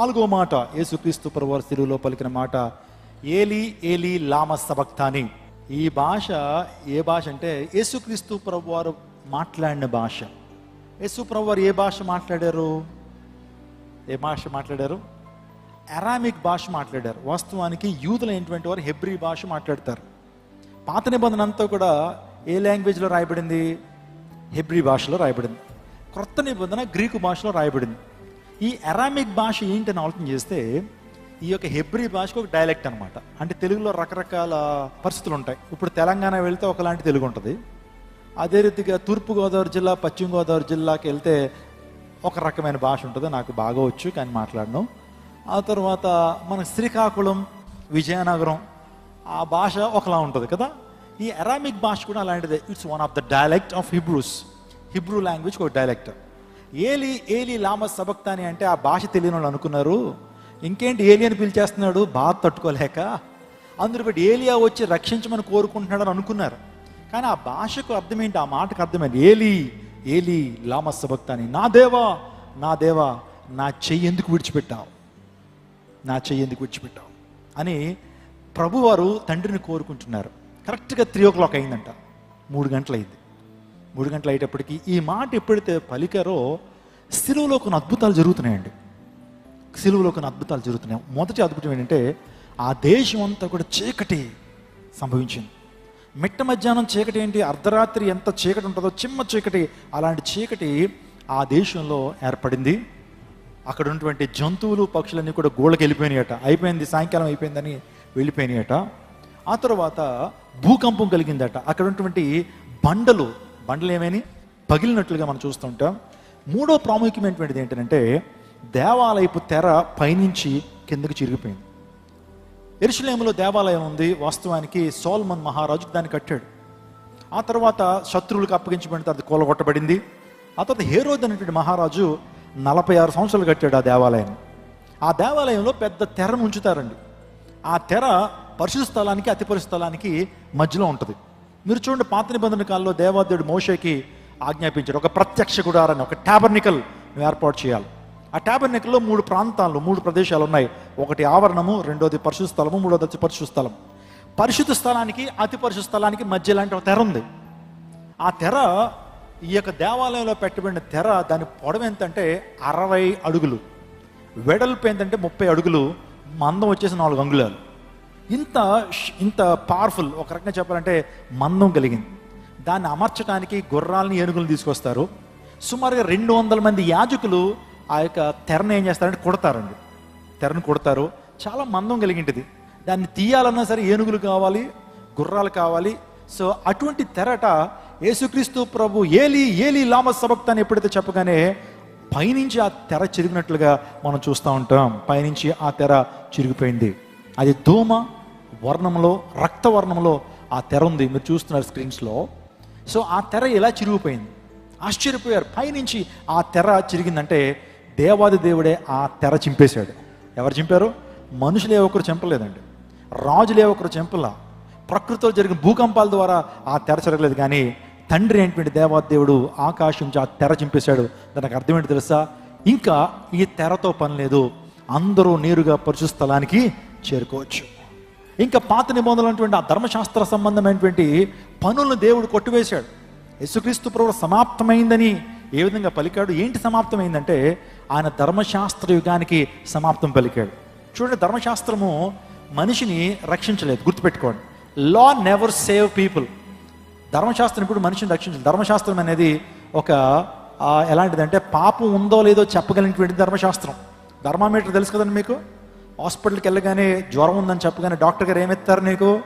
నాలుగో మాట యేసుక్రీస్తు ప్రభువారు తెలుగులో పలికిన మాట ఏలి ఏలి లామ సబక్తాని ఈ భాష ఏ భాష అంటే యేసుక్రీస్తు ప్రభువారు మాట్లాడిన భాష. యేసు ప్రభువారు ఏ భాష మాట్లాడారు? ఏ భాష మాట్లాడారు? అరామిక్ భాష మాట్లాడారు. వాస్తవానికి యూదులైనటువంటి వారు హెబ్రీ భాష మాట్లాడతారు. పాత నిబంధన అంతా కూడా ఏ లాంగ్వేజ్లో రాయబడింది? హెబ్రీ భాషలో రాయబడింది. క్రొత్త నిబంధన గ్రీకు భాషలో రాయబడింది. ఈ అరామిక్ భాష ఏంటని ఆలోచన చేస్తే ఈ యొక్క హెబ్రి భాషకు ఒక డైలెక్ట్ అనమాట అంటే తెలుగులో రకరకాల పరిస్థితులు ఉంటాయి. ఇప్పుడు తెలంగాణ వెళ్తే ఒకలాంటి తెలుగు ఉంటుంది. అదే రీతిగా తూర్పుగోదావరి జిల్లా పశ్చిమ గోదావరి జిల్లాకి వెళ్తే ఒక రకమైన భాష ఉంటుంది. నాకు బాగా వచ్చు కానీ మాట్లాడను. ఆ తర్వాత మన శ్రీకాకుళం విజయనగరం ఆ భాష ఒకలా ఉంటుంది కదా. ఈ అరామిక్ భాష కూడా అలాంటిదే. It's one of the dialect of Hebrews Hebrew language ఒక డైలెక్ట్ ఏలి ఏలి లామ సబక్తాని అంటే ఆ భాష తెలియని వాళ్ళు అనుకున్నారు. ఇంకేంటి ఏలి అని పిలిచేస్తున్నాడు? బాధ తట్టుకోలేక. అందరూ బట్టి ఏలియా వచ్చి రక్షించమని కోరుకుంటున్నాడు అని అనుకున్నారు. కానీ ఆ భాషకు అర్థం ఏంటి? ఆ మాటకు అర్థమైంది ఏలి ఏలి లామ సబక్తాని నా దేవా నా దేవా నా చెయ్యి ఎందుకు విడిచిపెట్టావు? నా చెయ్యి ఎందుకు విడిచిపెట్టావు? అని ప్రభువారు తండ్రిని కోరుకుంటున్నారు. కరెక్ట్గా త్రీ ఓ క్లాక్ అయిందంట. మూడు గంటలైంది. మూడు గంటలు అయ్యేటప్పటికి ఈ మాట ఎప్పుడైతే పలికారో సిలువలో కొన్ని అద్భుతాలు జరుగుతున్నాయండి. సిలువలో కొన్ని అద్భుతాలు జరుగుతున్నాయి. మొదటి అద్భుతం ఏంటంటే ఆ దేశం అంతా కూడా చీకటి సంభవించింది. మిట్ట మధ్యాహ్నం చీకటి ఏంటి? అర్ధరాత్రి ఎంత చీకటి ఉంటుందో చిమ్మ చీకటి. అలాంటి చీకటి ఆ దేశంలో ఏర్పడింది. అక్కడ ఉన్నటువంటి జంతువులు పక్షులన్నీ కూడా గోళ్ళకి వెళ్ళిపోయినాయట అయిపోయింది సాయంకాలం అయిపోయిందని వెళ్ళిపోయినాయట. ఆ తర్వాత భూకంపం కలిగిందట. అక్కడ ఉన్నటువంటి బండలు బండలు ఏమైనా? పగిలినట్లుగా మనం చూస్తుంటాం. మూడో ప్రాముఖ్యమైనటువంటిది ఏంటంటే దేవాలయపు తెర పైనుంచి కిందకి చిరిగిపోయింది. ఎరుషులేములో దేవాలయం ఉంది వాస్తవానికి సోల్మన్ మహారాజు దాన్ని కట్టాడు. ఆ తర్వాత శత్రువులకు అప్పగించబడిన తర్వాత కూలగొట్టబడింది. ఆ తర్వాత హేరోద్ అనేటువంటి మహారాజు నలభై ఆరు సంవత్సరాలు కట్టాడు ఆ దేవాలయాన్ని. ఆ దేవాలయంలో పెద్ద తెరను ఉంచుతారండి. ఆ తెర పరిశుద్ధ స్థలానికి అతి పరిశుద్ధ స్థలానికి మధ్యలో ఉంటుంది. మీరు చూడండి పాత నిబంధన కాలంలో దేవాదేవుడు మోషేకి ఆజ్ఞాపించాడు. ఒక ప్రత్యక్ష గుడారాన్ని ఒక టాబర్నికల్ ఏర్పాటు చేయాలి. ఆ టాబర్నికల్లో మూడు ప్రాంతాలు మూడు ప్రదేశాలు ఉన్నాయి. ఒకటి ఆవరణము రెండోది పరిశుద్ధ స్థలము మూడోది వచ్చి పరిశుద్ధ స్థలం పరిశుద్ధ స్థలానికి అతి పరిశుద్ధ స్థలానికి మధ్య లాంటి ఒక తెర ఉంది. ఆ తెర ఈ యొక్క దేవాలయంలో పెట్టబడిన తెర దాని పొడవు ఎంతంటే అరవై అడుగులు. వెడల్పు ఏంటంటే ముప్పై అడుగులు. మందం వచ్చేసి నాలుగు అంగుళాలు. ఇంత ఇంత పవర్ఫుల్ ఒక రకంగా చెప్పాలంటే మందం కలిగింది. దాన్ని అమర్చడానికి గుర్రాలని ఏనుగులు తీసుకొస్తారు. సుమారుగా రెండు వందల మంది యాజకులు ఆ యొక్క తెరను ఏం చేస్తారంటే కొడతారండి. తెరను కొడతారు. చాలా మందం కలిగింటిది. దాన్ని తీయాలన్నా సరే ఏనుగులు కావాలి గుర్రాలు కావాలి. సో అటువంటి తెరట యేసుక్రీస్తు ప్రభు ఏలి ఏలి లామ సబక్త అని ఎప్పుడైతే చెప్పగానే పైనుంచి ఆ తెర చిరిగినట్లుగా మనం చూస్తూ ఉంటాం. పైనుంచి ఆ తెర చిరిగిపోయింది. అది ధూమ వర్ణంలో రక్త వర్ణంలో ఆ తెర ఉంది. మీరు చూస్తున్నారు స్క్రీన్స్లో సో ఆ తెర ఎలా చిరిగిపోయింది? ఆశ్చర్యపోయారు. పైనుంచి ఆ తెర చిరిగిందంటే దేవాది దేవుడే ఆ తెర చింపేశాడు. ఎవరు చింపారు? మనుషులే ఒకరు చంపలేదండి. రాజులే ఒకరు చంపలా. ప్రకృతిలో జరిగిన భూకంపాల ద్వారా ఆ తెర చెరగలేదు కానీ తండ్రి ఏంటువంటి దేవాది దేవుడు ఆకాశం నుంచి ఆ తెర చింపేశాడు. దానికి అర్థం ఏంటి తెలుసా? ఇంకా ఈ తెరతో పని లేదు. అందరూ నేరుగా పరిశుద్ధ స్థలానికి చేరుకోవచ్చు. ఇంకా పాత నిబంధనలు ఆ ధర్మశాస్త్ర సంబంధమైనటువంటి పనులను దేవుడు కొట్టివేశాడు. యేసుక్రీస్తు ప్రభు సమాప్తమైందని ఏ విధంగా పలికాడు? ఏంటి సమాప్తమైందంటే ఆయన ధర్మశాస్త్ర యుగానికి సమాప్తం పలికాడు. చూడండి ధర్మశాస్త్రము మనిషిని రక్షించలేదు. గుర్తుపెట్టుకోండి. లా నెవర్ సేవ్ పీపుల్ ధర్మశాస్త్రం ఇప్పుడు మనిషిని రక్షించదు ధర్మశాస్త్రం అనేది ఒక ఎలాంటిదంటే పాపం ఉందో లేదో చెప్పగలిగినటువంటి ధర్మశాస్త్రం. ధర్మామీటర్ తెలుసు కదండి మీకు? హాస్పిటల్కి వెళ్ళగానే జ్వరం ఉందని చెప్పగానే డాక్టర్ గారు ఏమిస్తారు నీకు?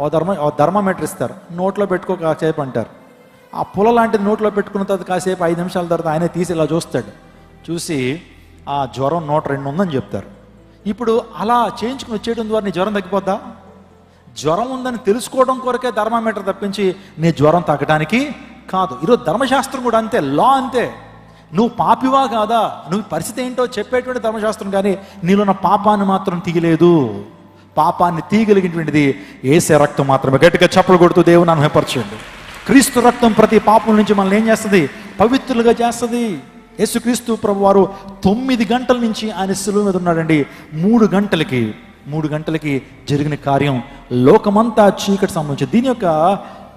ఓ ధర్మ ఓ ధర్మమీటర్ ఇస్తారు. నోట్లో పెట్టుకో కాసేపు అంటారు. ఆ పుల లాంటిది నోట్లో పెట్టుకున్న తర్వాత కాసేపు ఐదు నిమిషాల తర్వాత ఆయనే తీసి ఇలా చూస్తాడు. చూసి ఆ జ్వరం నోట రెండు ఉందని చెప్తారు. ఇప్పుడు అలా చేయించుకుని వచ్చేయడం ద్వారా నీ జ్వరం తగ్గిపోద్దా? జ్వరం ఉందని తెలుసుకోవడం కొరకే ధర్మామీటర్ తప్పించి నీ జ్వరం తగ్గడానికి కాదు. ఈరోజు ధర్మశాస్త్రం కూడా అంతే లా అంతే. నువ్వు పాపివా కాదా? నువ్వు పరిస్థితి ఏంటో చెప్పేటువంటి ధర్మశాస్త్రం కానీ నీలో ఉన్న పాపాన్ని మాత్రం తీయలేదు. పాపాన్ని తీయగలిగినటువంటిది ఏసే రక్తం మాత్రమే. గట్టిగా చప్పలు కొడుతూ దేవుని అనుభవపరచండి క్రీస్తు రక్తం ప్రతి పాపం నుంచి మనల్ని ఏం చేస్తుంది? పవిత్రులుగా చేస్తుంది. యేసుక్రీస్తు ప్రభు వారు తొమ్మిది గంటల నుంచి ఆయన సిలువ మీద ఉన్నాడండి. మూడు గంటలకి మూడు గంటలకి జరిగిన కార్యం లోకమంతా చీకటి సంబంధించి దీని యొక్క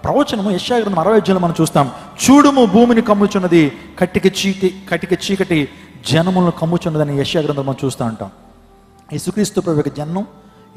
ప్రవచనము యశాగ్రంథం అరవై అధ్యాయులు మనం చూస్తాం. చూడుము భూమిని కమ్ముచున్నది. కట్టిక చీటి కటిక చీకటి జనములను కమ్ముచున్నదని యశాగ్రంథం మనం చూస్తూ ఉంటాం. యేసుక్రీస్తు ప్రభు యొక్క జన్మం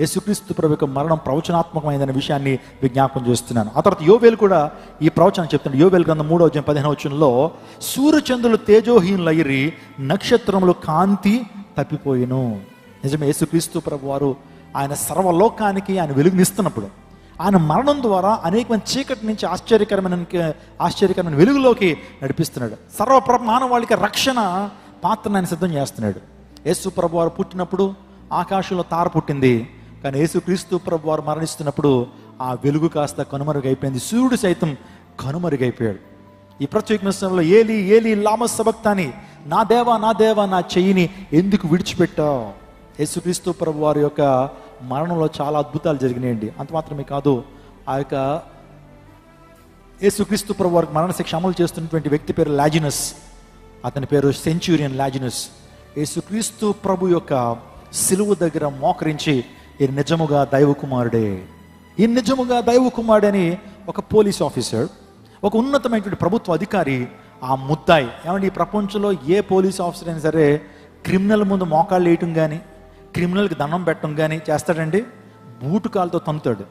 యేసుక్రీస్తు ప్రభు యొక్క మరణం ప్రవచనాత్మకమైనదనే విషయాన్ని విజ్ఞాపం చేస్తున్నాను. ఆ తర్వాత యోవేలు కూడా ఈ ప్రవచనం చెప్తున్నాడు. యోవేలు గ్రంథం మూడో అధ్యాయం పదిహేను వచ్చంలో సూర్యచంద్రులు తేజోహీనులయ్యి నక్షత్రములు కాంతి తప్పిపోయిను. నిజమే యేసుక్రీస్తు ప్రభు వారు ఆయన సర్వలోకానికి ఆయన వెలుగునిస్తున్నప్పుడు ఆయన మరణం ద్వారా అనేకమైన చీకటి నుంచి ఆశ్చర్యకరమైన ఆశ్చర్యకరమైన వెలుగులోకి నడిపిస్తున్నాడు. సర్వ మానవాళికి రక్షణ పాత్రను ఆయన సిద్ధం చేస్తున్నాడు. యేసు ప్రభు వారు పుట్టినప్పుడు ఆకాశంలో తార పుట్టింది. కానీ యేసు క్రీస్తు ప్రభు వారు మరణిస్తున్నప్పుడు ఆ వెలుగు కాస్త కనుమరుగైపోయింది. సూర్యుడు సైతం కనుమరుగైపోయాడు. ఈ ప్రత్యేక సమయంలో ఏలి ఏలి లామ సబక్తాని నా దేవా నా దేవా నా చెయ్యిని ఎందుకు విడిచిపెట్టావు? యేసుక్రీస్తు ప్రభు వారి యొక్క మరణంలో చాలా అద్భుతాలు జరిగినాయండి. అంత మాత్రమే కాదు ఆ యొక్క యేసుక్రీస్తు ప్రభు వారికి మరణశిక్ష అమలు చేస్తున్నటువంటి వ్యక్తి పేరు లాజినస్. అతని పేరు సెంచూరియన్ లాజినస్. యేసుక్రీస్తు ప్రభు యొక్క సిలువు దగ్గర మోకరించి ఈ నిజముగా దైవ కుమారుడే ఈ నిజముగా దైవ కుమారుడని ఒక పోలీస్ ఆఫీసర్ ఒక ఉన్నతమైనటువంటి ప్రభుత్వ అధికారి ఆ ముద్దాయి. ఏమంటే ఈ ప్రపంచంలో ఏ పోలీస్ ఆఫీసర్ అయినా సరే క్రిమినల్ ముందు మోకాళ్ళు వేయటం కానీ క్రిమినల్కి దండం పెట్టడం కానీ చేస్తాడండి బూటు కాలుతో తమ్ముతాడు.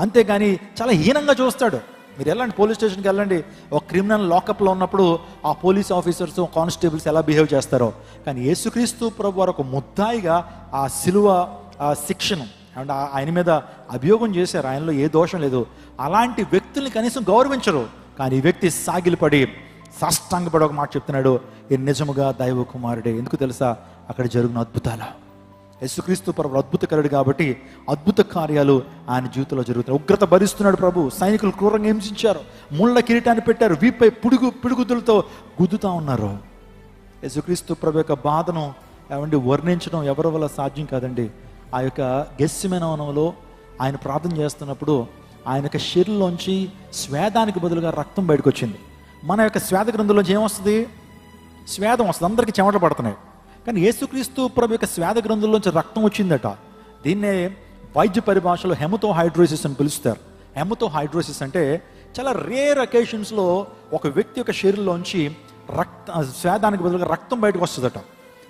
అంతేగాని చాలా హీనంగా చూస్తాడు. మీరు వెళ్ళండి పోలీస్ స్టేషన్కి వెళ్ళండి ఒక క్రిమినల్ లాకప్లో ఉన్నప్పుడు ఆ పోలీస్ ఆఫీసర్స్ కానిస్టేబుల్స్ ఎలా బిహేవ్ చేస్తారో. కానీ యేసుక్రీస్తు ప్రభు వారు ఒక ముద్దాయిగా ఆ సిలువ ఆ శిక్షను అండ్ ఆ- ఆయన మీద అభియోగం చేశారు. ఆయనలో ఏ దోషం లేదు. అలాంటి వ్యక్తుల్ని కనీసం గౌరవించరు. కానీ ఈ వ్యక్తి సాగిలిపడి సాష్టాంగపడి ఒక మాట చెప్తున్నాడు. ఈ నిజముగా దైవ కుమారుడే ఎందుకు తెలుసా? అక్కడ జరిగిన అద్భుతాలు. యేసుక్రీస్తు ప్రభు అద్భుతకరుడు కాబట్టి అద్భుత కార్యాలు ఆయన జీవితంలో జరుగుతాయి. ఉగ్రత భరిస్తున్నాడు ప్రభు. సైనికులు క్రూరంగా హింసించారు. ముళ్ళ కిరీటాన్ని పెట్టారు. వీపై పిడుగు పిడుగుదులతో గుద్దుతా ఉన్నారు. యేసుక్రీస్తు ప్రభు యొక్క బాధను ఏమండి వర్ణించడం ఎవరి వల్ల సాధ్యం కాదండి. ఆ యొక్క గెస్సిమెనవనంలో ఆయన ప్రార్థన చేస్తున్నప్పుడు ఆయన యొక్క శరీరంలోంచి స్వేదానికి బదులుగా రక్తం బయటకు వచ్చింది మన యొక్క స్వేద గ్రంథంలోంచి ఏమొస్తుంది? స్వేదం వస్తుంది. అందరికీ చెమట పడుతున్నాయి. కానీ యేసుక్రీస్తు ప్రభు యొక్క స్వేద గ్రంథంలోంచి రక్తం వచ్చిందట. దీన్నే వైద్య పరిభాషలో హెమతో హైడ్రోసిస్ అని పిలుస్తారు. హెమతో హైడ్రోసిస్ అంటే చాలా రేర్ అకేషన్స్లో ఒక వ్యక్తి యొక్క శరీరంలోంచి రక్త స్వేదానికి బదులుగా రక్తం బయటకు వస్తుందట.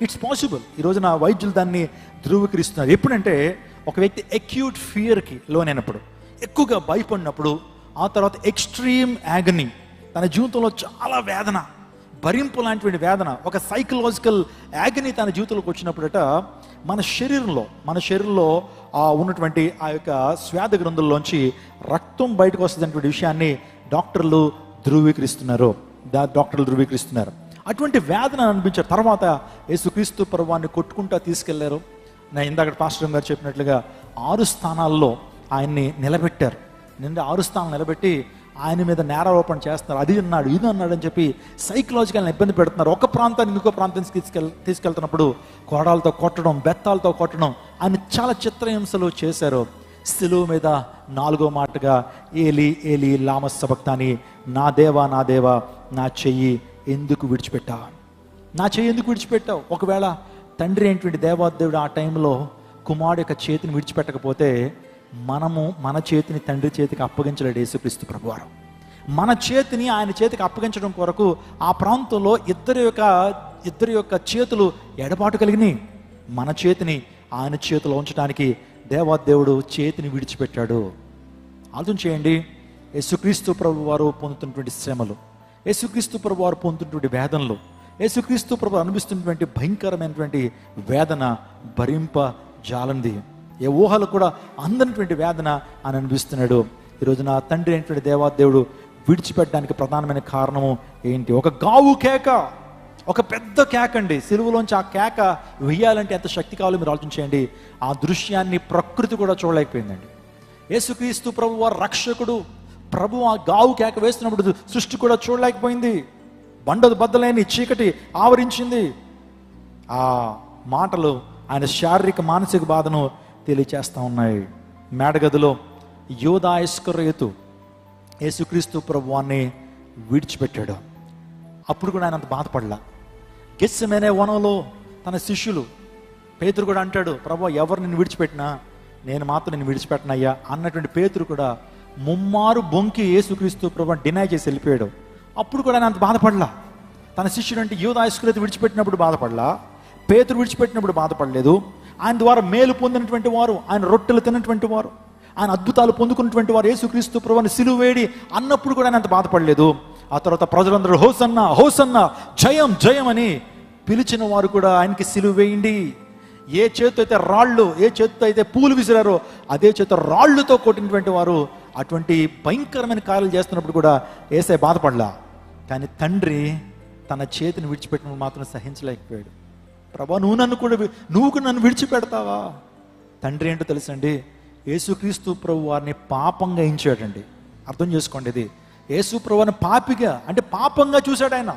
ఇట్స్ పాసిబుల్ ఈ రోజున వైద్యులు దాన్ని ధృవీకరిస్తున్నారు. ఎప్పుడంటే ఒక వ్యక్తి అక్యూట్ ఫియర్కి లోనైనప్పుడు ఎక్కువగా భయపడినప్పుడు ఆ తర్వాత ఎక్స్ట్రీమ్ యాగనీ తన జీవితంలో చాలా వేదన భరింపు లాంటివంటి వేదన ఒక సైకలాజికల్ యాగ్ని తన జీవితంలోకి వచ్చినప్పుడట మన శరీరంలో మన శరీరంలో ఆ ఉన్నటువంటి ఆ యొక్క స్వేద గ్రంథుల్లోంచి రక్తం బయటకు వస్తుందనేటువంటి విషయాన్ని డాక్టర్లు ధృవీకరిస్తున్నారు. దా డాక్టర్లు ధృవీకరిస్తున్నారు. అటువంటి వేదన అనిపించారు తర్వాత యేసుక్రీస్తు పర్వాన్ని కొట్టుకుంటా తీసుకెళ్ళారు. నా ఇందాక పాస్టర్ గారు చెప్పినట్లుగా ఆరు స్థానాల్లో ఆయన్ని నిలబెట్టారు. నిండా ఆరు స్థానాలు నిలబెట్టి ఆయన మీద నేరారోపణ చేస్తున్నారు. అది అన్నాడు ఇది అన్నాడు అని చెప్పి సైకలాజికల్ ఇబ్బంది పెడుతున్నారు. ఒక ప్రాంతాన్ని ఇంకో ప్రాంతానికి తీసుకెళ్ తీసుకెళ్తున్నప్పుడు కోడాలతో కొట్టడం బెత్తాలతో కొట్టడం ఆయన చాలా చిత్రహింసలు చేశారు. సిలువ మీద నాలుగో మాటగా ఏలి ఏలి లామస్సభక్తాని నా దేవా నా దేవా నా చెయ్యి ఎందుకు విడిచిపెట్టా? నా చెయ్యి ఎందుకు విడిచిపెట్టావు? ఒకవేళ తండ్రి అయినటువంటి దేవాదేవుడు ఆ టైంలో కుమారుడు యొక్క చేతిని విడిచిపెట్టకపోతే మనము మన చేతిని తండ్రి చేతికి అప్పగించలేడు యేసుక్రీస్తు ప్రభువారు. మన చేతిని ఆయన చేతికి అప్పగించడం కొరకు ఆ ప్రాంతంలో ఇద్దరి యొక్క ఇద్దరి యొక్క చేతులు ఎడబాటు కలిగినాయి. మన చేతిని ఆయన చేతిలో ఉంచడానికి దేవాదేవుడు చేతిని విడిచిపెట్టాడు. ఆలోచన చేయండి. యేసుక్రీస్తు ప్రభు వారు పొందుతున్నటువంటి శ్రమలు యేసుక్రీస్తు ప్రభు వారు పొందుతున్నటువంటి వేదనలు యేసుక్రీస్తు ప్రభు అనిపిస్తున్నటువంటి భయంకరమైనటువంటి వేదన భరింప జాలంది ఏ ఊహలు కూడా అందనటువంటి వేదన అని అనిపిస్తున్నాడు. ఈరోజు నా తండ్రి అయినటువంటి దేవాదేవుడు విడిచిపెట్టడానికి ప్రధానమైన కారణము ఏంటి? ఒక గావు కేక. ఒక పెద్ద కేక అండి సిలువలోంచి ఆ కేక వేయాలంటే ఎంత శక్తి కావాలో మీరు ఆలోచించేయండి. ఆ దృశ్యాన్ని ప్రకృతి కూడా చూడలేకపోయిందండి. యేసుక్రీస్తు ప్రభు వారు రక్షకుడు ప్రభు ఆ గావు కేక వేస్తున్నప్పుడు సృష్టి కూడా చూడలేకపోయింది. బండదు బద్దలేని చీకటి ఆవరించింది. ఆ మాటలు ఆయన శారీరక మానసిక బాధను తెలియచేస్తూ ఉన్నాయి. మేడగదిలో యోధాయస్కరేతు యేసుక్రీస్తు ప్రభువాన్ని విడిచిపెట్టాడు. అప్పుడు కూడా ఆయన అంత బాధపడలా. గెస్సమేనే వనంలో తన శిష్యులు పేతురు కూడా అంటాడు ప్రభా ఎవరు నిన్ను విడిచిపెట్టినా? నేను మాత్రం నిన్ను విడిచిపెట్టనయ్యా అన్నటువంటి పేతురు కూడా ముమ్మారు బొంకి యేసుక్రీస్తు ప్రభు డినై చేసి వెళ్ళిపోయాడు. అప్పుడు కూడా ఆయన అంత బాధపడలా. తన శిష్యుడు అంటే యూద ఐస్క్రేత విడిచిపెట్టినప్పుడు బాధపడలా. పేతురు విడిచిపెట్టినప్పుడు బాధపడలేదు. ఆయన ద్వారా మేలు పొందినటువంటి వారు ఆయన రొట్టెలు తిన్నటువంటి వారు ఆయన అద్భుతాలు పొందుకున్నటువంటి వారు యేసుక్రీస్తు ప్రభుని సిలువ వేడి అన్నప్పుడు కూడా ఆయన అంత బాధపడలేదు. ఆ తర్వాత ప్రజలందరూ హోసన్న హోసన్న జయం జయం అని పిలిచిన వారు కూడా ఆయనకి సిలువ వేయండి ఏ చేతితో అయితే రాళ్ళు ఏ చేతితో అయితే పూలు విసిరారో అదే చేతితో రాళ్ళుతో కొట్టినటువంటి వారు అటువంటి భయంకరమైన కార్యాలు చేస్తున్నప్పుడు కూడా ఏసే బాధపడలా. కానీ తండ్రి తన చేతిని విడిచిపెట్టినప్పుడు మాత్రం సహించలేకపోయాడు. ప్రభా నువ్వు నన్ను కూడా నువ్వు నన్ను విడిచిపెడతావా? తండ్రి ఏంటో తెలుసండి? యేసుక్రీస్తు ప్రభు వారిని పాపంగా ఎంచాడండి. అర్థం చేసుకోండి ఇది. యేసు ప్రభుని పాపిగా అంటే పాపంగా చూశాడు ఆయన.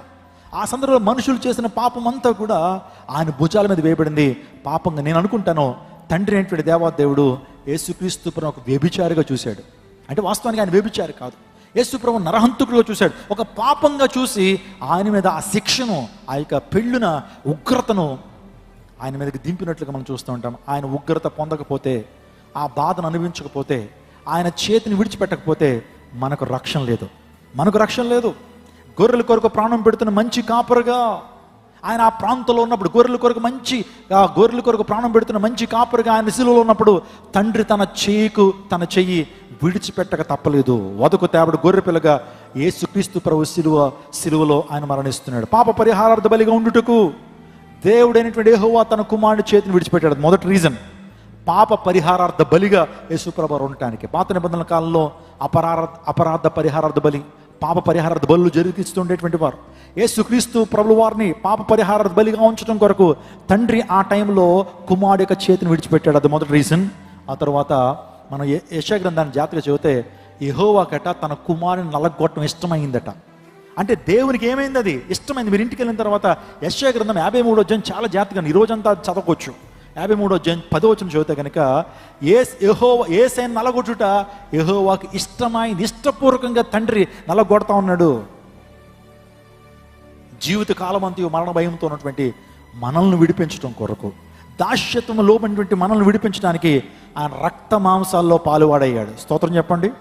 ఆ సందర్భంలో మనుషులు చేసిన పాపం అంతా కూడా ఆయన భుజాల మీద వేయబడింది. పాపంగా నేను అనుకుంటాను తండ్రి ఏంటి దేవాదేవుడు? యేసుక్రీస్తు ప్రభు ఒక వ్యభిచారిగా చూశాడు. అంటే వాస్తవానికి ఆయన వ్యభిచారి కాదు. యేసు ప్రభు చూశాడు. ఒక పాపంగా చూసి ఆయన మీద ఆ శిక్షను ఆ యొక్క పెళ్ళున ఉగ్రతను ఆయన మీదకి దింపినట్లుగా మనం చూస్తూ ఉంటాం. ఆయన ఉగ్రత పొందకపోతే ఆ బాధను అనుభవించకపోతే ఆయన చేతిని విడిచిపెట్టకపోతే మనకు రక్షణ లేదు. మనకు రక్షణ లేదు. గొర్రెల కొరకు ప్రాణం పెడుతున్న మంచి కాపరుగా ఆయన ఆ ప్రాంతంలో ఉన్నప్పుడు గొర్రెల కొరకు మంచి ఆ గొర్రెల కొరకు ప్రాణం పెడుతున్న మంచి కాపరుగా ఆయన శిలువలో ఉన్నప్పుడు తండ్రి తన చేయికు తన చెయ్యి విడిచిపెట్టక తప్పలేదు. వదకు తేబడు గొర్రె పిల్లగా ఏసుక్రీస్తు ప్రభు శిలువ శిలువలో ఆయన మరణిస్తున్నాడు. పాప పరిహారార్థ బలిగా ఉండుటకు దేవుడైనటువంటి యహోవా తన కుమారుడి చేతిని విడిచిపెట్టాడు. మొదటి రీజన్. పాప పరిహారార్థ బలిగా యేసుప్రభు ఉండటానికి. పాత నిబంధనల కాలంలో అపరాధ అపరాధ పరిహారార్థ బలి పాప పరిహారార్థ బలులు జరిగిస్తుండేటువంటి వారు. యేసుక్రీస్తు ప్రభుల వారిని పాప పరిహారార్థ బలిగా ఉంచడం కొరకు తండ్రి ఆ టైంలో కుమారుడు యొక్క చేతిని విడిచిపెట్టాడు. అది మొదటి రీజన్. ఆ తర్వాత మనం యశ గ్రంథాన్ని చెబితే చదివితే యెహోవాకట తన కుమారుని నలగొట్టడం ఇష్టమైందట. అంటే దేవునికి ఏమైంది అది? ఇష్టమైంది. మీరు ఇంటికి వెళ్ళిన తర్వాత యశ్వ గ్రంథం యాభై మూడో అధ్యాయం చాలా జాగ్రత్తగా ఈ రోజంతా చదవచ్చు. యాభై మూడో అధ్యాయం పదో వచ్చిన చదివితే కనుక ఏ యహో ఏసైన నలగొట్టుట యహోవాకి ఇష్టమైంది. ఇష్టపూర్వకంగా తండ్రి నలగొడతా ఉన్నాడు. జీవిత కాలం అంతా మరణ భయంతో ఉన్నటువంటి మనల్ని విడిపించడం కొరకు దాస్యత్వం లోపడినటువంటి మనల్ని విడిపించడానికి ఆయన రక్త మాంసాల్లో పాలువాడయ్యాడు. స్తోత్రం చెప్పండి.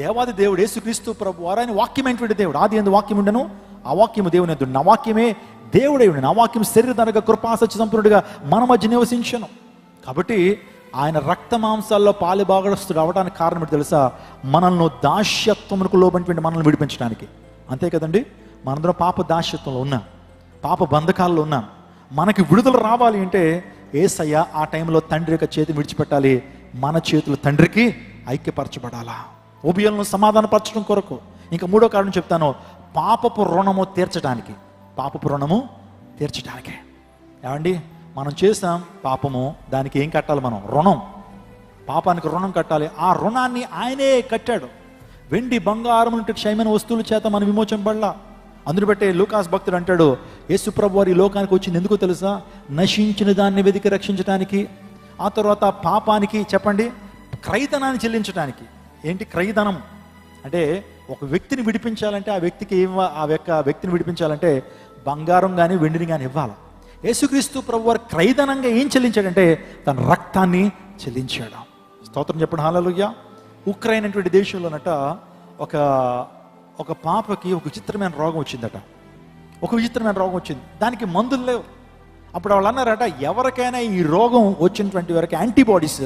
దేవాది దేవుడు యేసుక్రీస్తు ప్రభు వారు ఆయన వాక్యమైనటువంటి దేవుడు. ఆది ఎందు వాక్యం ఉండను ఆ వాక్యము దేవుని ఎదుడు నా వాక్యమే దేవుడై ఉండి. నా వాక్యం శరీరధనగా కృపాసత్య సంపూర్ణుడిగా మన మధ్య నివసించను. కాబట్టి ఆయన రక్త మాంసాల్లో పాలు బాగడస్తుడు అవడానికి కారణం ఏంటి తెలుసా? మనల్ని దాస్యత్వమునకు లోబడినటువంటి మనల్ని విడిపించడానికి. అంతే కదండి? మనందరం పాప దాస్యత్వంలో ఉన్నాం. పాప బంధకాల్లో ఉన్నాం. మనకి విడుదల రావాలి అంటే ఏసయ్య ఆ టైంలో తండ్రి యొక్క చేతి విడిచిపెట్టాలి. మన చేతులు తండ్రికి ఐక్యపరచబడాలా? ఉభయలను సమాధానపరచడం కొరకు. ఇంకా మూడో కారణం చెప్తాను. పాపపు రుణము తీర్చడానికి పాపపు రుణము తీర్చడానికే ఏమండి? మనం చేసాం పాపము దానికి ఏం కట్టాలి మనం? రుణం. పాపానికి రుణం కట్టాలి. ఆ రుణాన్ని ఆయనే కట్టాడు. వెండి బంగారం నుండి క్షయమైన వస్తువుల చేత మనం విమోచనపడలా అందుని బట్టే లూకాస్ భక్తుడు అంటాడు యేసుప్రభు వారి లోకానికి వచ్చింది ఎందుకు తెలుసా? నశించిన దాన్ని వెతికి రక్షించడానికి ఆ తర్వాత పాపానికి చెప్పండి క్రైతనాన్ని చెల్లించడానికి ఏంటి క్రయధనం? అంటే ఒక వ్యక్తిని విడిపించాలంటే ఆ వ్యక్తికి ఏం ఆ యొక్క వ్యక్తిని విడిపించాలంటే బంగారం కానీ వెండిని కానీ ఇవ్వాలి. యేసుక్రీస్తు ప్రభు వారు క్రైదనంగా ఏం చెల్లించాడంటే తన రక్తాన్ని చెల్లించాడు. స్తోత్రం చెప్పిన హాలలుయ్య ఉక్రెయిన్ అనేటువంటి దేశంలోనట ఒక ఒక పాపకి ఒక విచిత్రమైన రోగం వచ్చిందట. ఒక విచిత్రమైన రోగం వచ్చింది. దానికి మందులు లేవు. అప్పుడు వాళ్ళు అన్నారట ఎవరికైనా ఈ రోగం వచ్చినటువంటి వరకు యాంటీబాడీస్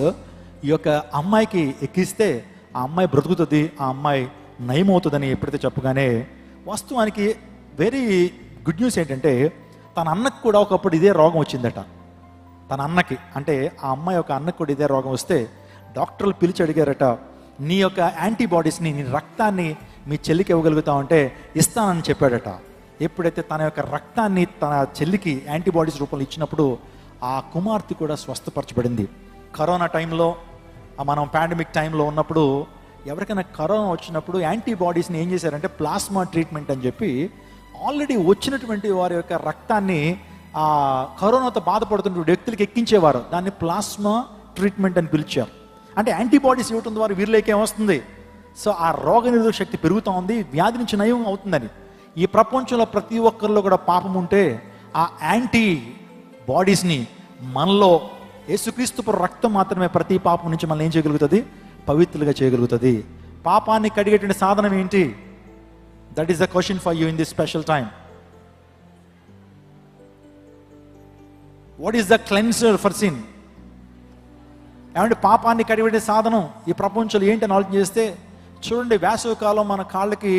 ఈ యొక్క అమ్మాయికి ఎక్కిస్తే ఆ అమ్మాయి బ్రతుకుతుంది ఆ అమ్మాయి నయమవుతుందని ఎప్పుడైతే చెప్పగానే వాస్తవానికి వెరీ గుడ్ న్యూస్ ఏంటంటే తన అన్నకు కూడా ఒకప్పుడు ఇదే రోగం వచ్చిందట. తన అన్నకి అంటే ఆ అమ్మాయి యొక్క అన్నకు కూడా ఇదే రోగం వస్తే డాక్టర్లు పిలిచి అడిగారట నీ యొక్క యాంటీబాడీస్ని నీ రక్తాన్ని మీ చెల్లికి ఇవ్వగలుగుతావంటే ఇస్తానని చెప్పాడట. ఎప్పుడైతే తన యొక్క రక్తాన్ని తన చెల్లికి యాంటీబాడీస్ రూపంలో ఇచ్చినప్పుడు ఆ కుమార్తె కూడా స్వస్థపరచబడింది. కరోనా టైంలో మనం పాండమిక్ టైంలో ఉన్నప్పుడు ఎవరికైనా కరోనా వచ్చినప్పుడు యాంటీబాడీస్ని ఏం చేశారంటే ప్లాస్మా ట్రీట్మెంట్ అని చెప్పి ఆల్రెడీ వచ్చినటువంటి వారి యొక్క రక్తాన్ని ఆ కరోనాతో బాధపడుతున్న వ్యక్తులకి ఎక్కించేవారు. దాన్ని ప్లాస్మా ట్రీట్మెంట్ అని పిలిచారు. అంటే యాంటీబాడీస్ ఇవ్వటం ద్వారా వీరిలోకి ఏమొస్తుంది సో ఆ రోగ నిరోధక శక్తి పెరుగుతూ ఉంది వ్యాధి నుంచి నయం అవుతుందని. ఈ ప్రపంచంలో ప్రతి ఒక్కరిలో కూడా పాపం ఉంటే ఆ యాంటీ బాడీస్ని మనలో యేసుక్రీస్తు రక్తం మాత్రమే ప్రతి పాపం నుంచి మనం ఏం చేయగలుగుతుంది? పవిత్రులుగా చేయగలుగుతుంది. పాపాన్ని కడిగేటువంటి సాధనం ఏంటి? That is the question for you in this special time what is the cleanser for sin ఏమంటే పాపాన్ని కడిగేటే సాధనం ఈ ప్రపంచంలో ఏంటి అని ఆలోచన చేస్తే చూడండి వేసవికాలం మన కాళ్ళకి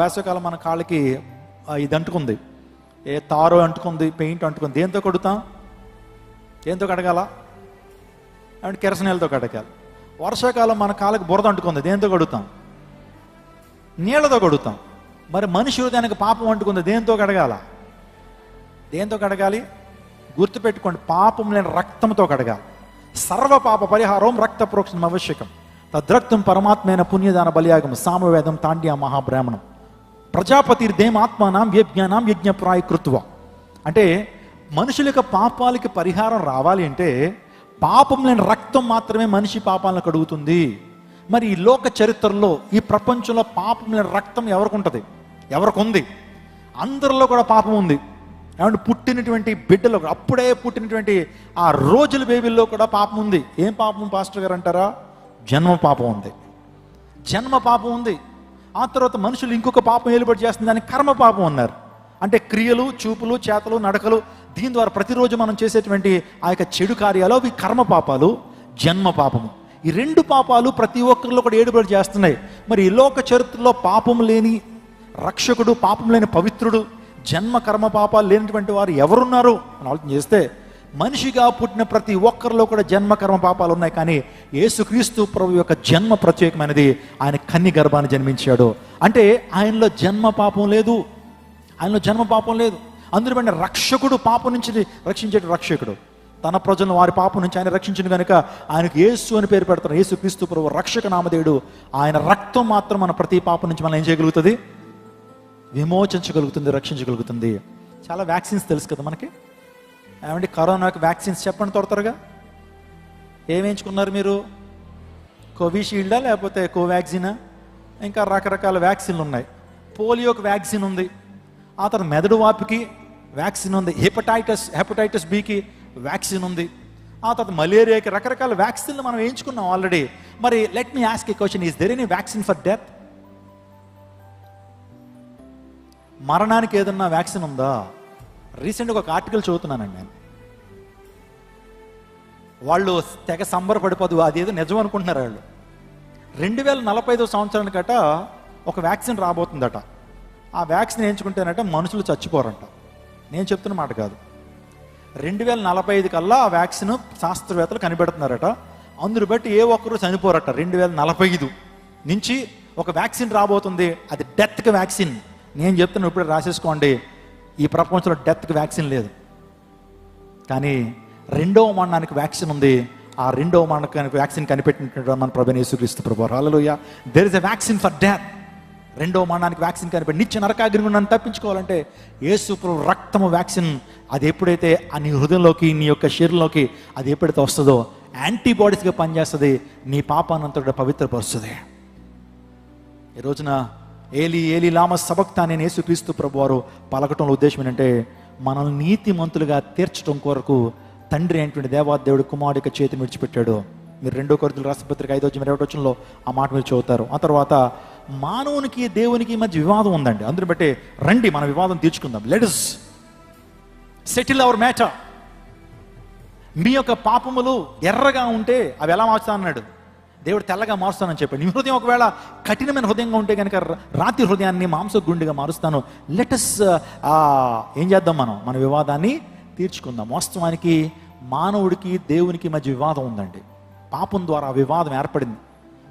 వేసవికాలం మన కాళ్ళకి ఇది అంటుకుంది. ఏ తారో అంటుకుంది పెయింట్ అంటుకుంది. దేంతో కొడుతాం? ఏంతో కడగాల? అండ్ కెరసనీలతో కడగాలి. వర్షాకాలం మన కాళ్ళకి బురద అంటుకుంది దేంతో కడుగుతాం? నీళ్ళతో కడుగుతాం. మరి మనిషి హృదయానికి పాపం అంటుకుంది దేంతో కడగాల? దేంతో కడగాలి? గుర్తుపెట్టుకోండి పాపం లేని రక్తంతో కడగాలి. సర్వ పాప పరిహారం రక్త ప్రోక్షణం ఆవశ్యకం. తద్రక్తం పరమాత్మైన పుణ్యదాన బలియాగం. సామవేదం తాండ్యా మహాబ్రాహ్మణం. ప్రజాపతిర్దేం ఆత్మానాం యజ్ఞానాం యజ్ఞప్రాయ కృత్వ అంటే మనుషుల యొక్క పాపాలకి పరిహారం రావాలి అంటే పాపం లేని రక్తం మాత్రమే మనిషి పాపాలను కడుగుతుంది. మరి ఈ లోక చరిత్రలో ఈ ప్రపంచంలో పాపం లేని రక్తం ఎవరికి ఉంటుంది? ఎవరికి ఉంది? అందరిలో కూడా పాపం ఉంది. ఏమంటే పుట్టినటువంటి బిడ్డలో అప్పుడే పుట్టినటువంటి ఆ రోజుల బేబీల్లో కూడా పాపం ఉంది. ఏం పాపం పాస్టర్ గారు అంటారా? జన్మ పాపం ఉంది. జన్మ పాపం ఉంది. ఆ తర్వాత మనుషులు ఇంకొక పాపం ఏలుబడి చేస్తుంది దాన్ని కర్మ పాపం అన్నారు. అంటే క్రియలు చూపులు చేతలు నడకలు దీని ద్వారా ప్రతిరోజు మనం చేసేటువంటి ఆ యొక్క చెడు కార్యాలు అవి కర్మ పాపాలు జన్మ పాపము. ఈ రెండు పాపాలు ప్రతి ఒక్కరిలో కూడా ఏడుబడి చేస్తున్నాయి. మరి ఈ లోక చరిత్రలో పాపం లేని రక్షకుడు పాపం లేని పవిత్రుడు జన్మ కర్మ పాపాలు లేనటువంటి వారు ఎవరున్నారు? అని ఆలోచన చేస్తే మనిషిగా పుట్టిన ప్రతి ఒక్కరిలో కూడా జన్మ కర్మ పాపాలు ఉన్నాయి. కానీ యేసుక్రీస్తు ప్రభు యొక్క జన్మ ప్రత్యేకమైనది. ఆయన కన్ని గర్భాన్ని జన్మించాడు. అంటే ఆయనలో జన్మ పాపం లేదు. ఆయనలో జన్మ పాపం లేదు. అందులో రక్షకుడు పాపం నుంచి రక్షించే రక్షకుడు. తన ప్రజలను వారి పాపం నుంచి ఆయన రక్షించిన కనుక ఆయనకు యేసు అని పేరు పెడతారు. యేసు క్రీస్తు ప్రభు రక్షక నామదేవుడు ఆయన రక్తం మాత్రం మన ప్రతి పాపం నుంచి మనం ఏం చేయగలుగుతుంది? విమోచించగలుగుతుంది రక్షించగలుగుతుంది. చాలా వ్యాక్సిన్స్ తెలుసు కదా మనకి? ఏమంటే కరోనాకి వ్యాక్సిన్స్ చెప్పండి త్వర త్వరగా. ఏమేయించుకున్నారు మీరు? కోవిషీల్డా లేకపోతే కోవాక్సినా? ఇంకా రకరకాల వ్యాక్సిన్లు ఉన్నాయి. పోలియోకి వ్యాక్సిన్ ఉంది. ఆ తర్వాత మెదడు వాపుకి వ్యాక్సిన్ ఉంది. హెపటైటిస్ హెపటైటిస్ బికి వ్యాక్సిన్ ఉంది. ఆ తర్వాత మలేరియాకి రకరకాల వ్యాక్సిన్లు మనం వేయించుకున్నాం ఆల్రెడీ. మరి let me ask a question is there any vaccine for death మరణానికి ఏదన్నా వ్యాక్సిన్ ఉందా? రీసెంట్గా ఒక ఆర్టికల్ చదువుతున్నానండి నేను. వాళ్ళు తెగ సంబరపడిపోదు. అదేదో నిజం అనుకుంటున్నారు వాళ్ళు. రెండు వేల నలభై ఐదో సంవత్సరానికట ఒక వ్యాక్సిన్ రాబోతుందట. ఆ వ్యాక్సిన్ వేయించుకుంటేనట మనుషులు చచ్చిపోరంట. నేను చెప్తున్న మాట కాదు. రెండు వేల నలభై ఐదు కల్లా ఆ వ్యాక్సిన్ శాస్త్రవేత్తలు కనిపెడుతున్నారట. అందును బట్టి ఏ ఒక్కరు చనిపోరట. రెండు వేల నలభై ఐదు నుంచి ఒక వ్యాక్సిన్ రాబోతుంది. అది డెత్కి వ్యాక్సిన్. నేను చెప్తున్నా ఇప్పుడు రాసేసుకోండి. ఈ ప్రపంచంలో డెత్కి వ్యాక్సిన్ లేదు. కానీ రెండవ మరణానికి వ్యాక్సిన్ ఉంది. ఆ రెండవ మరణానికి వ్యాక్సిన్ కనిపెట్టినటువంటి మన ప్రభు యేసుక్రీస్తు ప్రభు హల్లెలూయ. There is a vaccine for death రెండో మరణానికి వ్యాక్సిన్ కనిపెట్టి నిత్య నరకాగ్ని నన్ను తప్పించుకోవాలంటే యేసు ప్రభు రక్తము వ్యాక్సిన్ అది ఎప్పుడైతే ఆ నీ హృదయంలోకి నీ యొక్క శరీరంలోకి అది ఎప్పుడైతే వస్తుందో యాంటీబాడీస్గా పనిచేస్తుంది నీ పాపానంతా కూడా పవిత్రపరుస్తుంది. ఈ రోజున ఏలి ఏలి లామ సబక్తా నేను యేసుక్రీస్తు ప్రభు వారు పలకటంలో ఉద్దేశం ఏంటంటే మనల్ని నీతిమంతులుగా తీర్చడం కొరకు తండ్రి అయినటువంటి దేవాదేవుడు కుమారుడికి యొక్క చేతిని విడిచిపెట్టాడు. మీరు రెండో కొరతలు రాష్ట్రపత్రిక ఐదో వచ్చిన ఇరవై ఆ మాట మీరు చదువుతారు. ఆ తర్వాత మానవునికి దేవునికి మధ్య వివాదం ఉందండి. అందుని బట్టి రండి మన వివాదం తీర్చుకుందాం. లెటస్ సెటిల్ అవర్ మ్యాటర్ మీ యొక్క పాపములు ఎర్రగా ఉంటే అవి ఎలా మార్చుతా అన్నాడు. దేవుడు తెల్లగా మారుస్తానని చెప్పాడు. నీ హృదయం ఒకవేళ కఠినమైన హృదయంగా ఉంటే కనుక రాతి హృదయాన్ని మాంస గుండెగా మారుస్తాను. లెటస్ uh, ఏం చేద్దాం మనం? మన వివాదాన్ని తీర్చుకుందాం. వాస్తవానికి మానవుడికి దేవునికి మధ్య వివాదం ఉందండి. పాపం ద్వారా వివాదం ఏర్పడింది.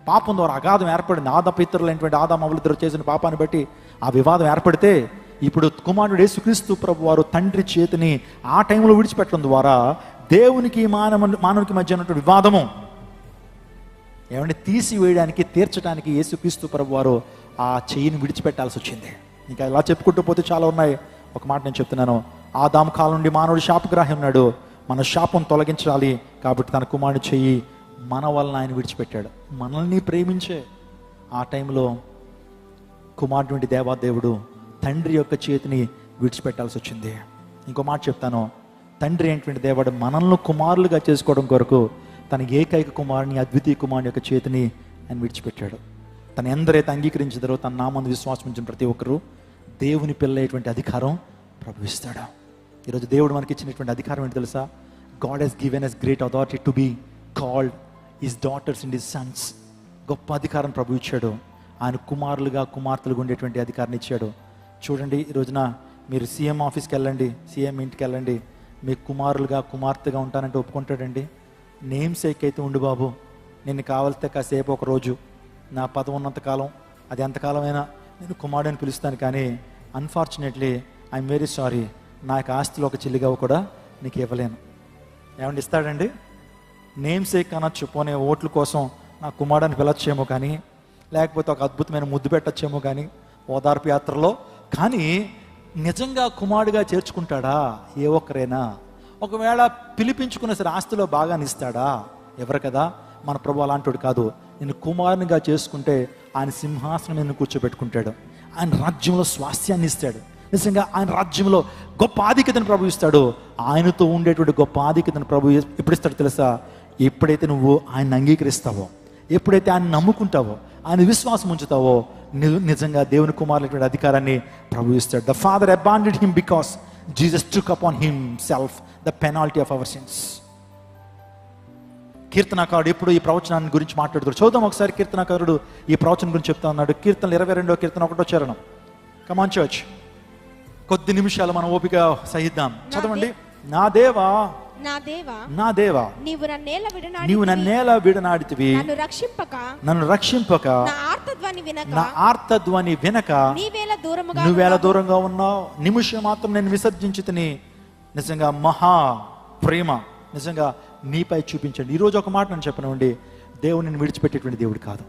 పాపం ద్వారా అగాధం ఏర్పడింది. ఆదపిత్రులైనటువంటి ఆదామవులిద్దరు చేసిన పాపాన్ని బట్టి ఆ వివాదం ఏర్పడితే ఇప్పుడు కుమారుడు యేసుక్రీస్తు ప్రభు వారు తండ్రి చేతిని ఆ టైంలో విడిచిపెట్టడం ద్వారా దేవునికి మానవ మానవునికి మధ్య ఉన్నటువంటి వివాదము ఏమంటే తీసివేయడానికి తీర్చడానికి యేసుక్రీస్తు ప్రభు వారు ఆ చెయ్యిని విడిచిపెట్టాల్సి వచ్చింది. ఇంకా ఇలా చెప్పుకుంటూ పోతే చాలా ఉన్నాయి. ఒక మాట నేను చెప్తున్నాను. ఆదాం కాలం నుండి మానవుడు శాపగ్రాహి ఉన్నాడు. మన శాపం తొలగించాలి కాబట్టి తన కుమారుడు చెయ్యి మన వలన ఆయన విడిచిపెట్టాడు. మనల్ని ప్రేమించే ఆ టైంలో కుమారుడు దేవాదేవుడు తండ్రి యొక్క చేతిని విడిచిపెట్టాల్సి వచ్చింది. ఇంకో మాట చెప్తాను. తండ్రి ఏంటంటే దేవుడు మనల్ని కుమారులుగా చేసుకోవడం కొరకు తన ఏకైక కుమారుని అద్వితీయ కుమారుని యొక్క చేతిని ఆయన విడిచిపెట్టాడు. తను ఎందరైతే అంగీకరించదరో తన నామందు విశ్వాసం ఉంచిన ప్రతి ఒక్కరూ దేవుని పిల్లయ్యేటువంటి అధికారం ప్రభువిస్తాడు. ఈరోజు దేవుడు మనకి ఇచ్చినటువంటి అధికారం ఏంటి తెలుసా? God has given us great authority to be called his daughters and his sons గొప్ప అధికారం ప్రభు ఇచ్చాడు. ఆయన కుమారులుగా కుమార్తెలుగా ఉండేటువంటి అధికారాన్ని ఇచ్చాడు. చూడండి ఈ రోజున మీరు సీఎం ఆఫీస్కి వెళ్ళండి సీఎం ఇంటికి వెళ్ళండి. మీ కుమారులుగా కుమార్తెగా ఉంటానంటే ఒప్పుకుంటాడండి. నేమ్ సేక్ అయితే ఉండు బాబు. నిన్ను కావాలితే కాసేపు ఒక రోజు. నా పదవి ఉన్నంత కాలం అది ఎంతకాలమైనా నేను కుమారుడని పిలుస్తాను కానీ అన్ఫార్చునేట్లీ ఐఎమ్ వెరీ సారీ నాకు ఆస్తిలో ఒక చెల్లిగా కూడా నీకు ఇవ్వలేను. ఏమండి ఇస్తాడండి? నేమ్సేక్ అనొచ్చు పోనే ఓట్ల కోసం నా కుమారుడిని పిలవచ్చేమో కానీ లేకపోతే ఒక అద్భుతమైన ముద్దు పెట్టచ్చేమో కానీ ఓదార్పు యాత్రలో. కానీ నిజంగా కుమారుడిగా చేర్చుకుంటాడా? ఏ ఒక్కరైనా. ఒకవేళ పిలిపించుకున్న సరే ఆస్తిలో బాగానే ఇస్తాడా? ఎవరు కదా? మన ప్రభు అలాంటివాడు కాదు. నేను కుమారునిగా చేసుకుంటే ఆయన సింహాసనం మీద కూర్చోబెట్టుకుంటాడు. ఆయన రాజ్యంలో స్వాస్థ్యాన్ని ఇస్తాడు. నిజంగా ఆయన రాజ్యంలో గొప్ప ఆధిక్యతను ప్రభు ఇస్తాడు. ఆయనతో ఉండేటువంటి గొప్ప ఆధిక్యతను ప్రభు ఎప్పుడు ఇస్తాడు తెలుసా? ఎప్పుడైతే నువ్వు ఆయన అంగీకరిస్తావో ఎప్పుడైతే ఆయన నమ్ముకుంటావో ఆయన విశ్వాసం ఉంచుతావో నిజంగా దేవుని కుమారులైనటువంటి అధికారాన్ని ప్రభు ఇస్తాడు. The Father abandoned him because Jesus took upon himself the penalty of our sins కీర్తనాకారుడు ఎప్పుడు ఈ ప్రవచనాన్ని గురించి మాట్లాడుతాడు. చూద్దాం ఒకసారి కీర్తనాకారుడు ఈ ప్రవచనం గురించి చెప్తా ఉన్నాడు. కీర్తనలు ఇరవై రెండో కీర్తన ఒకటో చరణం. కమాన్ చర్చ్ కొద్ది నిమిషాలు మనం ఓపిక సహిద్దాం. చదవండి. నా దేవా నా దేవా నా దేవా నీవు నన్నేల విడనాడి నీవు నన్నేలా విడనాడితివి. నన్ను రక్షింపక. నన్ను రక్షింపక. నా ఆర్తధ్వని వినక. నా ఆర్తధ్వని వినక. నీవేల దూరముగా ఉన్నావు. దూరంగా ఉన్నావు. నిమిషం మాత్రం నేను విసర్జించి తిని నిజంగా మహా ప్రేమ నిజంగా నీపై చూపించండి. ఈరోజు ఒక మాట నేను చెప్పనండి దేవుడు నేను విడిచిపెట్టేటువంటి దేవుడు కాదు.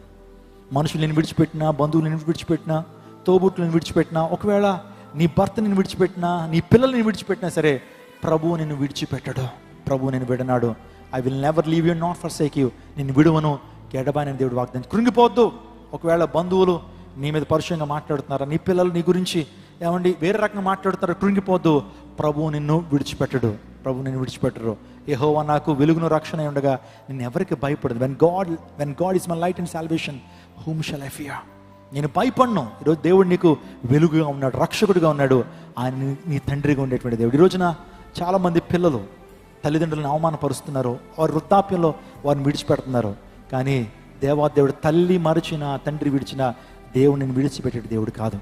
మనుషులు నేను విడిచిపెట్టినా బంధువులు నేను విడిచిపెట్టినా తోబుట్టులను విడిచిపెట్టినా ఒకవేళ నీ భర్త నేను విడిచిపెట్టినా నీ పిల్లల్ని విడిచిపెట్టినా సరే ప్రభువు నిన్ను విడిచిపెట్టడు. ప్రభువు నేను విడనాడు. I will never leave you not forsake you నేను విడువను. ఎడబాయని దేవుడు వాగ్దానం. కృంగిపోవద్దు. ఒకవేళ బంధువులు నీ మీద పరుషంగా మాట్లాడుతున్నారా? నీ పిల్లలు నీ గురించి ఏమండి? వేరే రకంగా మాట్లాడుతారు కృంగిపోద్దు ప్రభువు నిన్ను విడిచిపెట్టడు. ప్రభు నిన్ను విడిచిపెట్టరు. యెహోవా నాకు వెలుగును రక్షణ అయి ఉండగా నేను ఎవరికి భయపడదు. When God when God is my light and salvation whom shall I నేను భయపడను. ఈరోజు దేవుడు నీకు వెలుగుగా ఉన్నాడు రక్షకుడిగా ఉన్నాడు. ఆయన నీ- నీ తండ్రిగా ఉండేటువంటి దేవుడు. ఈ రోజున చాలామంది పిల్లలు తల్లిదండ్రులను అవమానపరుస్తున్నారు వారి వృద్ధాప్యంలో వారిని విడిచిపెడుతున్నారు. కానీ దేవాదేవుడు తల్లి మరచిన తండ్రి విడిచిన దేవుడిని విడిచిపెట్టే దేవుడు కాదు.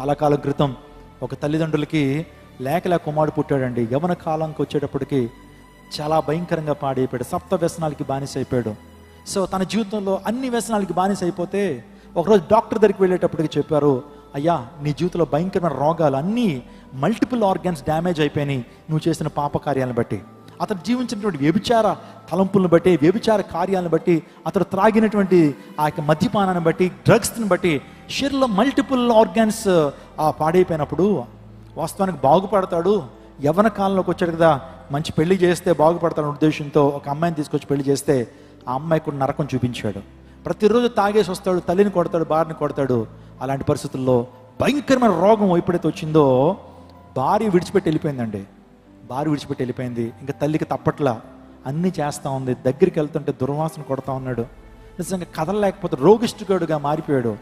చాలా కాలం క్రితం ఒక తల్లిదండ్రులకి లేక కుమారుడు పుట్టాడండి. యవన కాలంకి వచ్చేటప్పటికి చాలా భయంకరంగా పాడైపోయాడు. సప్త వ్యసనాలకి బానిస అయిపోయాడు. సో తన జీవితంలో అన్ని వ్యసనాలకి బానిస అయిపోతే ఒకరోజు డాక్టర్ దగ్గరికి వెళ్ళేటప్పటికి చెప్పారు అయ్యా నీ జీవితంలో భయంకరమైన రోగాలు అన్నీ మల్టిపుల్ ఆర్గాన్స్ డ్యామేజ్ అయిపోయినాయి. నువ్వు చేసిన పాప కార్యాలను బట్టి. అతడు జీవించినటువంటి వ్యభిచార తలంపులను బట్టి వ్యభిచార కార్యాలను బట్టి అతడు త్రాగినటువంటి ఆ యొక్క మద్యపానాన్ని బట్టి డ్రగ్స్ని బట్టి శరీరంలో మల్టిపుల్ ఆర్గాన్స్ పాడైపోయినప్పుడు వాస్తవానికి బాగుపడతాడు. యవన కాలంలోకి వచ్చాడు కదా మంచి పెళ్ళి చేస్తే బాగుపడతాడు ఉద్దేశంతో ఒక అమ్మాయిని తీసుకొచ్చి పెళ్ళి చేస్తే ఆ అమ్మాయి కూడా నరకం చూపించాడు. ప్రతిరోజు తాగేసి వస్తాడు తల్లిని కొడతాడు భార్యని కొడతాడు. అలాంటి పరిస్థితుల్లో భయంకరమైన రోగం ఎప్పుడైతే వచ్చిందో భార్య విడిచిపెట్టి వెళ్ళిపోయిందండి. భార్య విడిచిపెట్టి వెళ్ళిపోయింది. ఇంకా తల్లికి తప్పట్లా అన్నీ చేస్తూ ఉంది. దగ్గరికి వెళ్తుంటే దుర్వాసన కొడతా ఉన్నాడు. నిజంగా కదలలేకపోతే రోగిష్ఠుగాడుగా మారిపోయాడు.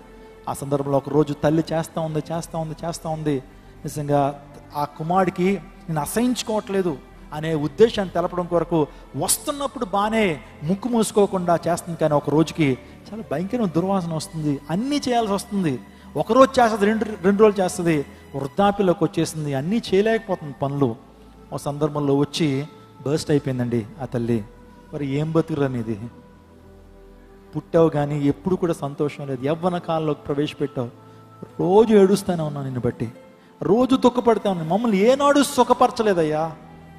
ఆ సందర్భంలో ఒక రోజు తల్లి చేస్తూ ఉంది చేస్తూ ఉంది చేస్తూ ఉంది. నిజంగా ఆ కుమారుడికి నేను అసహించుకోవట్లేదు అనే ఉద్దేశాన్ని తెలపడం కొరకు వస్తున్నప్పుడు బాగానే ముక్కు మూసుకోకుండా చేస్తుంది. కానీ ఒక రోజుకి చాలా భయంకరమైన దుర్వాసన వస్తుంది. అన్నీ చేయాల్సి వస్తుంది. ఒక రోజు చేస్తుంది రెండు రెండు రోజులు చేస్తుంది. వృద్ధాప్యలోకి వచ్చేసింది. అన్నీ చేయలేకపోతుంది పనులు. ఒక సందర్భంలో వచ్చి బర్స్ట్ అయిపోయిందండి ఆ తల్లి. మరి ఏం బతుకురనేది పుట్టావు కానీ ఎప్పుడు కూడా సంతోషం లేదు. యవ్వన కాలంలోకి ప్రవేశపెట్టావు. రోజు ఏడుస్తూనే ఉన్నాను నిన్ను బట్టి. రోజు దుఃఖపడతా ఉన్నాను మమ్మల్ని ఏనాడు సుఖపరచలేదయ్యా.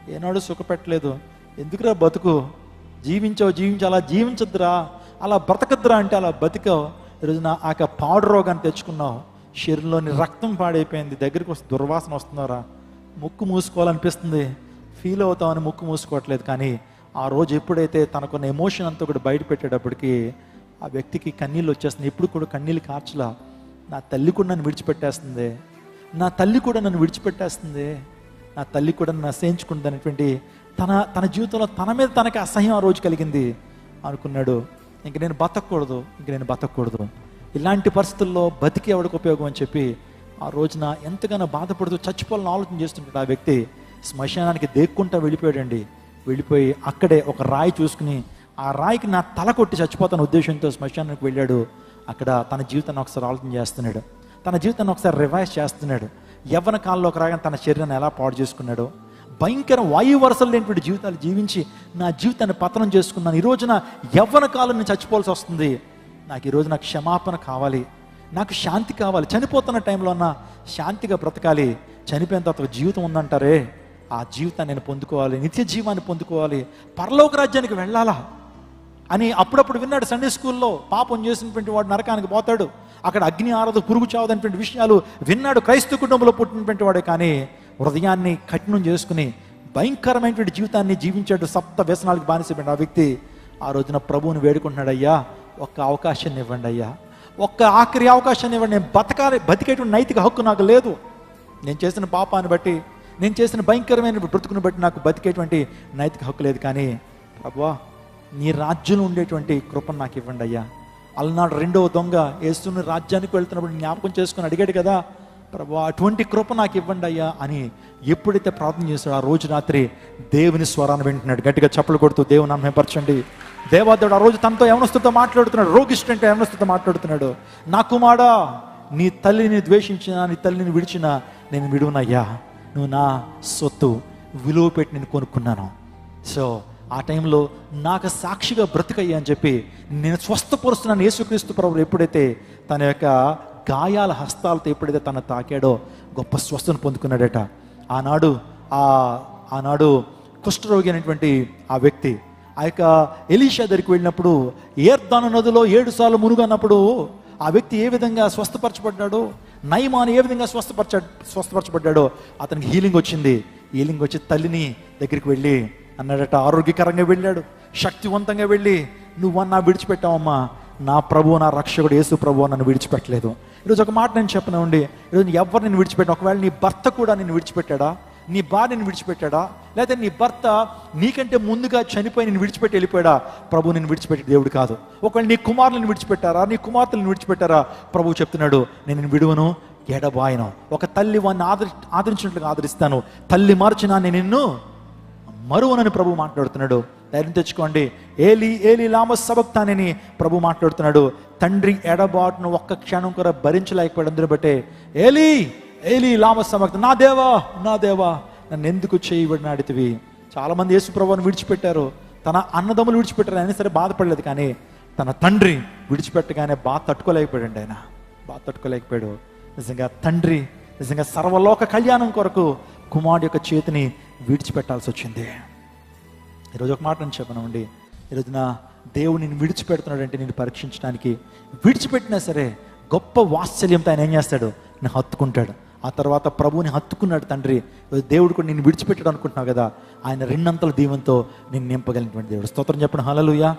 ఏనాడు సుఖపెట్టలేదు. ఎందుకురా బతుకు? జీవించావు జీవించావు అలా జీవించద్దురా. అలా బ్రతకద్దురా అంటే అలా బతికావు. ఈరోజు నా ఆ యొక్క పాడు రోగాన్ని తెచ్చుకున్నావు. శరీరంలోని రక్తం పాడైపోయింది. దగ్గరికి వస్తే దుర్వాసన వస్తున్నారా ముక్కు మూసుకోవాలనిపిస్తుంది. ఫీల్ అవుతామని ముక్కు మూసుకోవట్లేదు కానీ ఆ రోజు ఎప్పుడైతే తనకున్న ఎమోషన్ అంతా కూడా బయట పెట్టేటప్పటికి ఆ వ్యక్తికి కన్నీళ్ళు వచ్చేస్తుంది ఎప్పుడు కూడా కన్నీళ్ళు కార్చలా. నా తల్లి కూడా నన్ను విడిచిపెట్టేస్తుంది. నా తల్లి కూడా నన్ను విడిచిపెట్టేస్తుంది. నా తల్లి కూడా నన్ను అసహించుకుంది అనేటువంటి తన తన జీవితంలో తన మీద తనకి అసహ్యం ఆ రోజు కలిగింది అనుకున్నాడు. ఇంక నేను బతకూడదు. ఇంక నేను బతకూడదు. ఇలాంటి పరిస్థితుల్లో బతికి ఎవడికి ఉపయోగం అని చెప్పి ఆ రోజున ఎంతగానో బాధపడుతూ చచ్చిపోవాలని ఆలోచన చేస్తుంటాడు ఆ వ్యక్తి. శ్మశానానికి దేక్కుంటా వెళ్ళిపోయాడండి. వెళ్ళిపోయి అక్కడే ఒక రాయి చూసుకుని ఆ రాయికి నా తల కొట్టి చచ్చిపోతాను ఉద్దేశంతో శ్మశానానికి వెళ్ళాడు. అక్కడ తన జీవితాన్ని ఒకసారి ఆలోచన చేస్తున్నాడు. తన జీవితాన్ని ఒకసారి రివైజ్ చేస్తున్నాడు. యవ్వన కాలంలోకి రాగానే తన శరీరాన్ని ఎలా పాడు చేసుకున్నాడో. భయంకర వాయు వరసలు లేనిటువంటి జీవితాలు జీవించి నా జీవితాన్ని పతనం చేసుకున్నాను. ఈ రోజున యవ్వన కాలం నేను చచ్చిపోవాల్సి వస్తుంది. నాకు ఈ రోజు నాకు క్షమాపణ కావాలి. నాకు శాంతి కావాలి. చనిపోతున్న టైంలో అన్న శాంతిగా బ్రతకాలి. చనిపోయిన తర్వాత జీవితం ఉందంటారే. ఆ జీవితాన్ని నేను పొందుకోవాలి. నిత్య జీవాన్ని పొందుకోవాలి. పరలోక రాజ్యానికి వెళ్ళాలా? అని అప్పుడప్పుడు విన్నాడు సండే స్కూల్లో పాపం చేసినటువంటి వాడు నరకానికి పోతాడు. అక్కడ అగ్ని ఆరదు పురుగు చావదనేటువంటి విషయాలు విన్నాడు. క్రైస్తవ కుటుంబంలో పుట్టినటువంటి వాడే కానీ హృదయాన్ని కఠినం చేసుకుని భయంకరమైనటువంటి జీవితాన్ని జీవించాడు. సప్త వ్యసనాలకు బానిసైపోయిన ఆ వ్యక్తి ఆ రోజున ప్రభువుని వేడుకుంటున్నాడు. అయ్యా ఒక్క అవకాశాన్ని ఇవ్వండి అయ్యా. ఒక్క ఆఖరి అవకాశాన్ని ఇవ్వండి. నేను బతకాలి బతికేటువంటి నైతిక హక్కు నాకు లేదు. నేను చేసిన పాపాన్ని బట్టి నేను చేసిన భయంకరమైన బ్రతుకుని బట్టి నాకు బతికేటువంటి నైతిక హక్కు లేదు. కానీ ప్రభువా నీ రాజ్యంలో ఉండేటువంటి కృపను నాకు ఇవ్వండి అయ్యా. అలనాడు రెండవ దొంగ యేసుని రాజ్యానికి వెళ్తున్నప్పుడు జ్ఞాపకం చేసుకుని అడిగాడు కదా ప్రభు అటువంటి కృప నాకు ఇవ్వండి అయ్యా అని ఎప్పుడైతే ప్రార్థన చేశాడో ఆ రోజు రాత్రి దేవుని స్వరాన్ని వింటున్నాడు. గట్టిగా చప్పలు కొడుతూ దేవుని అమ్మపరచండి దేవాదేవుడు ఆ రోజు తనతో యవనస్తుతో మాట్లాడుతున్నాడు. రోగిష్ఠంటే యవనస్తుతో మాట్లాడుతున్నాడు. నా కుమారా నీ తల్లిని ద్వేషించిన నీ తల్లిని విడిచిన నేను విడువనయ్యా. నువ్వు నా సొత్తు. విలువ పెట్టి నేను కొనుక్కున్నాను. సో ఆ టైంలో నాకు సాక్షిగా బ్రతికయ్యా అని చెప్పి నేను స్వస్థపరుస్తున్నాను. యేసుక్రీస్తు ప్రభు ఎప్పుడైతే తన యొక్క గాయాల హస్తాలతో ఎప్పుడైతే తను తాకాడో గొప్ప స్వస్థను పొందుకున్నాడట. ఆనాడు ఆ ఆనాడు కుష్ఠరోగి అనేటువంటి ఆ వ్యక్తి ఆ యొక్క ఎలీషా దగ్గరికి వెళ్ళినప్పుడు ఏర్దాను నదిలో ఏడు సార్లు మునుగన్నప్పుడు ఆ వ్యక్తి ఏ విధంగా స్వస్థపరచబడ్డాడో? నయమాను ఏ విధంగా స్వస్థపరచ స్వస్థపరచబడ్డాడో? అతనికి హీలింగ్ వచ్చింది. హీలింగ్ వచ్చి తల్లిని దగ్గరికి వెళ్ళి అన్నాడట ఆరోగ్యకరంగా వెళ్ళాడు. శక్తివంతంగా వెళ్ళి నువ్వు నా విడిచిపెట్టావమ్మా. నా ప్రభు నా రక్షకుడు యేసు ప్రభు నన్ను విడిచిపెట్టలేదు. ఈరోజు ఒక మాట నేను చెప్పనండి. ఈరోజు ఎవరు నేను విడిచిపెట్టిన ఒకవేళ నీ భర్త కూడా నేను విడిచిపెట్టాడా? నీ భార్యను విడిచిపెట్టాడా? లేదా నీ భర్త నీకంటే ముందుగా చనిపోయి నేను విడిచిపెట్టి వెళ్ళిపోయాడా? ప్రభు నేను విడిచిపెట్టే దేవుడు కాదు. ఒకవేళ నీ కుమారులను విడిచిపెట్టారా? నీ కుమార్తెలను విడిచిపెట్టారా? ప్రభు చెప్తున్నాడు నేను నిన్ను విడువను ఎడబాయను ఒక తల్లి వాడిని ఆదరి ఆదరించినట్లుగా ఆదరిస్తాను. తల్లి మార్చినా నేను నిన్ను మరువనని ప్రభు మాట్లాడుతున్నాడు. ధైర్యం తెచ్చుకోండి. ఏలి ఏలి లామ సబక్తానని ప్రభు మాట్లాడుతున్నాడు. తండ్రి ఎడబాటును ఒక్క క్షణం కూడా భరించలేకపోయాడు. అందరూ బట్టే ఏలి ఏలి లామ సమక్త నా దేవా నా దేవా నన్ను ఎందుకు చేయబడిన అడితివి? చాలా మంది యేసు ప్రభువుని విడిచిపెట్టారు. తన అన్నదమ్ములు విడిచిపెట్టారు. అయినా సరే బాధపడలేదు కానీ తన తండ్రి విడిచిపెట్టగానే బాధ తట్టుకోలేకపోయాడు ఆయన. బాధ తట్టుకోలేకపోయాడు. నిజంగా తండ్రి నిజంగా సర్వలోక కళ్యాణం కొరకు కుమారుడు యొక్క చేతిని విడిచిపెట్టాల్సి వచ్చింది. ఈరోజు ఒక మాట నేను చెప్పనండి ఈరోజు నా దేవుడు నేను విడిచిపెడుతున్నాడంటే నేను పరీక్షించడానికి విడిచిపెట్టినా సరే గొప్ప వాత్సల్యంతో ఆయన ఏం చేస్తాడు? నేను హత్తుకుంటాడు. ఆ తర్వాత ప్రభువుని హత్తుకున్నాడు తండ్రి. దేవుడు కూడా నేను విడిచిపెట్టాడు అనుకుంటున్నావు కదా. ఆయన రెండంతల దీవెంతో నేను నింపగలిగినటువంటి దేవుడు. స్తోత్రం చెప్పిన హలలుయా